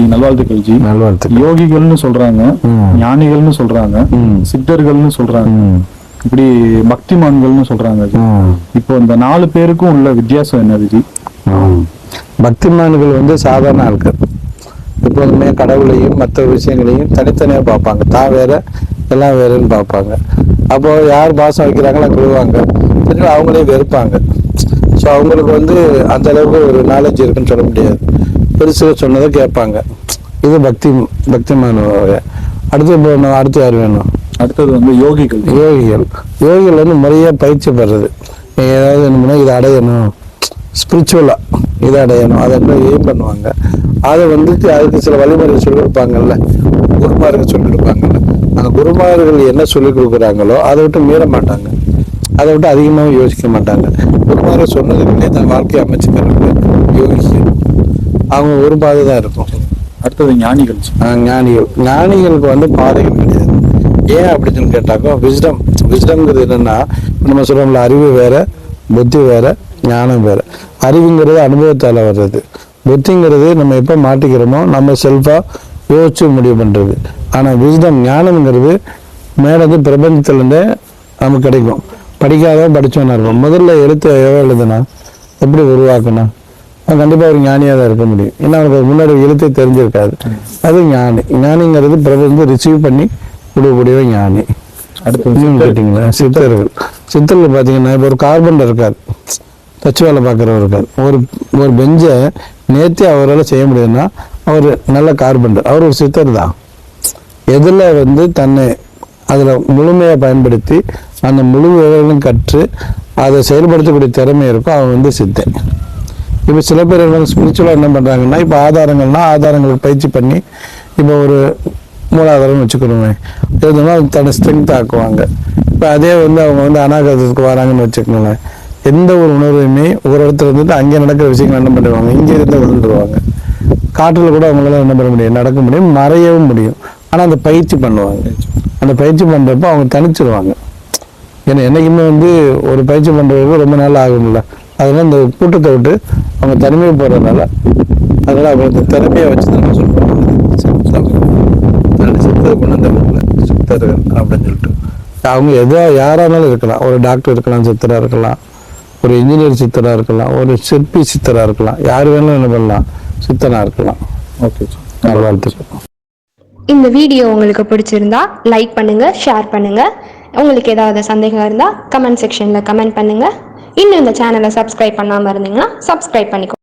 G நல்வாழ்த்துக்கள் G நல்வாழ்த்துக்கள் யோகிகள்னு சொல்றாங்க. ஞானிகள்னு சொல்றாங்க. சித்தர்கள்னு சொல்றாங்க. இப்படி பக்திமான்கள்னு சொல்றாங்க. ஜி. இப்போ இந்த நாலு பேருக்கும் உள்ள வித்தியாசம் என்னது ஜி. பக்திமான்கள் வந்து சாதாரண ஆட்கள். எப்போதுமே கடவுளையும் மற்ற விஷயங்களையும் தனித்தனியாக பார்ப்பாங்க. தான் வேற எல்லாம் வேறன்னு பார்ப்பாங்க. அப்போ யார் பாசம் வைக்கிறாங்களோ திரும்ப அவங்களே வெறுப்பாங்க. ஸோ அவங்களுக்கு வந்து அந்த அளவுக்கு ஒரு நாலேஜ் இருக்குன்னு சொல்ல முடியாது. பெருசுக சொன்னதை கேட்பாங்க. இது பக்தி பக்திமான. அடுத்து இப்போ அடுத்து யார் வேணும்? அடுத்தது வந்து யோகிகள். யோகிகள். யோகிகள் வந்து முறையாக பயிற்சி பெறது ஏதாவது என்னமோ இதை அடையணும். ஸ்பிரிச்சுவலாக இதை அடையணும். அதை என்ன எய்ம் பண்ணுவாங்க. அதை வந்து அதுக்கு சில வழிமுறைகள் சொல்லிக் கொடுப்பாங்கல்ல குருமார்கள் சொல்லிக் கொடுப்பாங்கல்ல அந்த குருமார்கள் என்ன சொல்லிக் கொடுக்குறாங்களோ அதை விட்டு மீற மாட்டாங்க. அதை விட்டு அதிகமாக யோசிக்க மாட்டாங்க. குருமார்கள் சொன்னதுக்குள்ளே தன் வாழ்க்கையை அமைச்சுக்கிறது யோகிகள். அவங்க ஒரு பாதை தான் இருக்கும். அடுத்தது ஞானிகள். ஞானிகள். ஞானிகளுக்கு வந்து பாதைகள் கிடையாது. ஏன் அப்படின்னு கேட்டாக்கோ விஸ்டம் விஸ்டம்ங்கிறது என்னன்னா நம்ம சொல்றோம்ல அறிவு வேற புத்தி வேற ஞானம் வேற. அறிவுங்கிறது அனுபவத்தால வர்றது. புத்திங்கிறது நம்ம எப்போ மாட்டிக்கிறோமோ நம்ம செல்ஃபா யோசிச்சு முடிவு பண்றது. ஆனா விஸ்டம் ஞானம்ங்கிறது மேலது பிரபஞ்சத்திலேருந்தே நமக்கு கிடைக்கும். படிக்காதவன் படிச்சவனா இருக்கும் முதல்ல எழுத்து எவ்வளோ எழுதுனா? எப்படி உருவாக்கணும்? அவன் கண்டிப்பா ஒரு ஞானியா தான் இருக்க முடியும். ஏன்னா அவனுக்கு முன்னாடி எழுத்தே தெரிஞ்சிருக்காது. அது ஞானி. ஞானிங்கிறது பிரபஞ்சம் ரிசீவ் பண்ணி கொடுக்கக்கூடிய ஞானி. இன்னும் கேட்டிங்களா? சித்தர்கள். சித்தர்கள் பார்த்தீங்கன்னா இப்போ ஒரு கார்பன் இருக்கார். தச்சு வேலை பார்க்குறவர் இருக்கார். ஒரு ஒரு பெஞ்சை நேர்த்தி அவரால் செய்ய முடியுதுன்னா அவர் நல்ல கார்பெண்டர். அவர் ஒரு சித்தர் தான். எதில் வந்து தன்னை அதில் முழுமையாக பயன்படுத்தி அந்த முழு விவரங்களும் கற்று அதை செயல்படுத்தக்கூடிய திறமை இருக்கோ அவன் வந்து சித்தன். இப்போ சில பேர் என்ன ஸ்பிரிச்சுவலாக என்ன பண்ணுறாங்கன்னா இப்போ ஆதாரங்கள்னா ஆதாரங்களுக்கு பயிற்சி பண்ணி இப்போ ஒரு மூலாதாரம்னு வச்சுக்கணுமே. இருந்தோம்னா தன்னை ஸ்ட்ரென்த் ஆக்குவாங்க. இப்போ அதே வந்து அவங்க வந்து அநாகதத்துக்கு வராங்கன்னு வச்சுக்கோங்களேன். எந்த ஒரு உணர்வையுமே ஒரு இடத்துல இருந்துட்டு அங்கே நடக்கிற விஷயங்கள் என்ன பண்ணிடுவாங்க? இங்கே இருந்து விழுந்துருவாங்க. காற்றில் கூட அவங்களால என்ன பண்ண முடியும்? நடக்க முடியும் மறையவும் முடியும். ஆனால் அந்த பயிற்சி பண்ணுவாங்க. அந்த பயிற்சி பண்ணுறப்போ அவங்க தனிச்சிருவாங்க. ஏன்னா என்னைக்குமே வந்து ஒரு பயிற்சி பண்ணுறதுக்கு ரொம்ப நாள் ஆகும்ல. அதனால இந்த கூட்டத்தை விட்டு அவங்க தனிமையை போடுறதுனால அதனால அவங்க இந்த திறமையை வச்சு தான் சொல்லுவாங்க சித்தர் கொண்டு வந்தவங்க சித்தர்கள் அப்படின்னு சொல்லிட்டு. அவங்க எதோ யாரானாலும் இருக்கலாம். ஒரு டாக்டர் இருக்கலாம் சித்தரா இருக்கலாம். ஒரு இன்ஜினியர் சித்தரா இருக்கலாம். ஒரு சிற்பி சித்தரா இருக்கலாம். யார் வேணாலும் என்ன பண்ணலாம். சித்தனா இருக்கலாம். ஓகே ஜி நல்வாழ்த்துக்கள். இந்த வீடியோ உங்களுக்கு பிடிச்சிருந்தா லைக் பண்ணுங்க ஷேர் பண்ணுங்க. உங்களுக்கு ஏதாவது சந்தேகம் இருந்தால் கமெண்ட் செக்ஷனில் கமெண்ட் பண்ணுங்கள் இன்னும் இந்த சேனலை சப்ஸ்கிரைப் பண்ணாமல் இருந்தீங்கன்னா சப்ஸ்கிரைப் பண்ணிக்கோ.